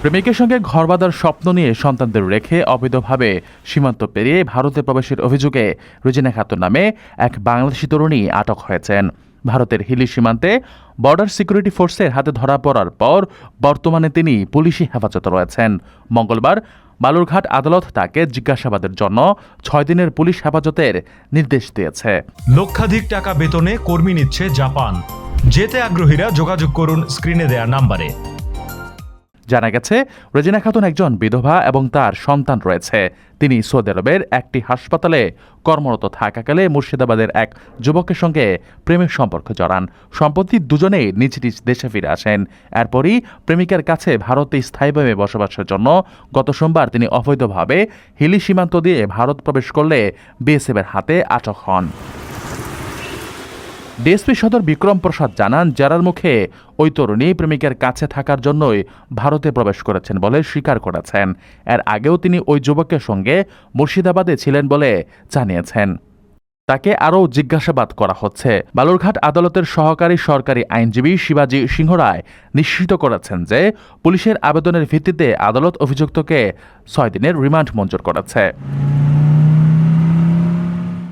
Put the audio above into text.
প্রেমিকের সঙ্গে ঘর বাঁধার স্বপ্ন নিয়ে সন্তানদের রেখে অবৈধভাবে সীমান্ত পেরিয়ে ভারতে প্রবেশের অভিযোগে রুজিনা খাতুন নামে এক বাংলাদেশি তরুণী আটক হয়েছেন। ভারতের হিলি সীমান্তে বর্ডার সিকিউরিটি ফোর্সের হাতে ধরা পড়ার পর বর্তমানে তিনি পুলিশি হেফাজতে রয়েছেন। মঙ্গলবার বালুরঘাট আদালত তাকে জিজ্ঞাসাবাদের জন্য ছয় দিনের পুলিশ হেফাজতের নির্দেশ দিয়েছে। লক্ষাধিক টাকা বেতনে কর্মী নিচ্ছে জাপান। যেতে আগ্রহীরা যোগাযোগ করুন স্ক্রিনে দেয়া নাম্বারে। জানা গেছে, রেজিনা খাতুন একজন বিধবা এবং তার সন্তান রয়েছে। তিনি সৌদি আরবের একটি হাসপাতালে কর্মরত থাকাকালে মুর্শিদাবাদের এক যুবকের সঙ্গে প্রেমের সম্পর্ক জড়ান। সম্প্রতি দুজনেই নিজ নিজ দেশে ফিরে আসেন। এরপরই প্রেমিকার কাছে ভারতে স্থায়ীভাবে বসবাসের জন্য গত সোমবার তিনি অবৈধভাবে হিলি সীমান্ত দিয়ে ভারত প্রবেশ করলে বিএসএফের হাতে আটক হন। ডিএসপি সদর বিক্রম প্রসাদ জানান যারার মুখে ওই তরুণী প্রেমিকের কাছে থাকার জন্যই ভারতে প্রবেশ করেছেন বলে স্বীকার করেছেন। এর আগেও তিনি ওই যুবকের সঙ্গে মুর্শিদাবাদে ছিলেন বলে জানিয়েছেন। তাকে আরও জিজ্ঞাসাবাদ করা হচ্ছে। বালুরঘাট আদালতের সহকারী সরকারি আইনজীবী শিবাজী সিংহ রায় নিশ্চিত করেছেন যে পুলিশের আবেদনের ভিত্তিতে আদালত অভিযুক্তকে ছয় দিনের রিমান্ড মঞ্জুর করেছে।